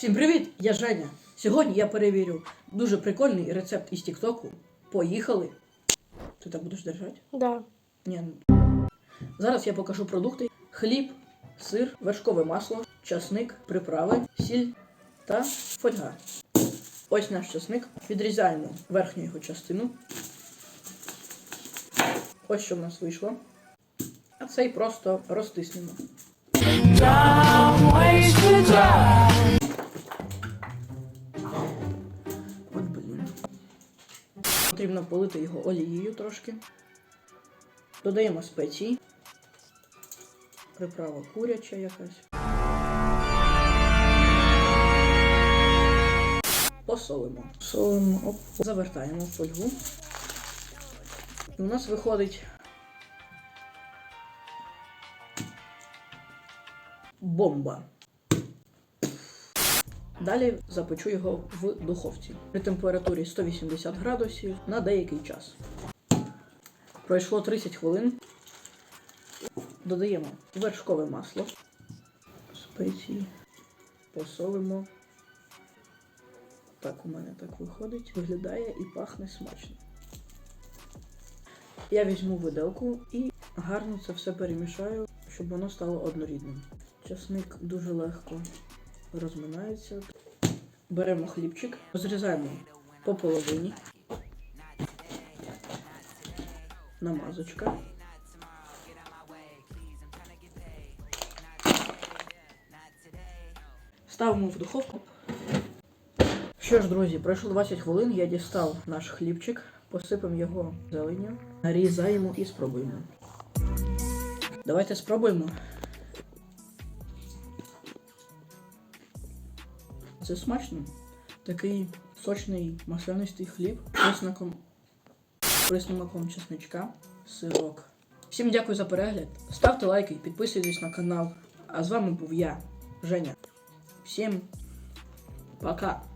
Всім привіт! Я Женя. Сьогодні я перевірю дуже прикольний рецепт із Тіктоку. Поїхали. Ти так будеш держати? Да. Ні. ну. Зараз я покажу продукти: хліб, сир, вершкове масло, часник, приправи, сіль та фольга. Ось наш часник. Відрізаємо верхню його частину. Ось що в нас вийшло. А цей просто розтиснемо. Потрібно полити його олією трошки. Додаємо спеції. Приправа куряча якась. Посолимо. Солимо, оп. Завертаємо в фольгу. І у нас виходить бомба. Далі запечу його в духовці при температурі 180 градусів на деякий час. Пройшло 30 хвилин. Додаємо вершкове масло, спеції, посолимо. Так у мене так виходить. Виглядає і пахне смачно. Я візьму виделку і гарно це все перемішаю, щоб воно стало однорідним. Часник дуже легко розминається. Беремо хлібчик, розрізаємо по половині. Намазочка. Ставимо в духовку. Що ж, друзі, пройшло 20 хвилин, я дістав наш хлібчик, посипемо його зеленню, нарізаємо і спробуємо. Давайте спробуємо. Це смачно. Такий сочний маслянистий хліб присмаком, присмаком чесничка, сирок. Всім дякую за перегляд. Ставте лайки, підписуйтесь на канал. А з вами був я, Женя. Всім пока!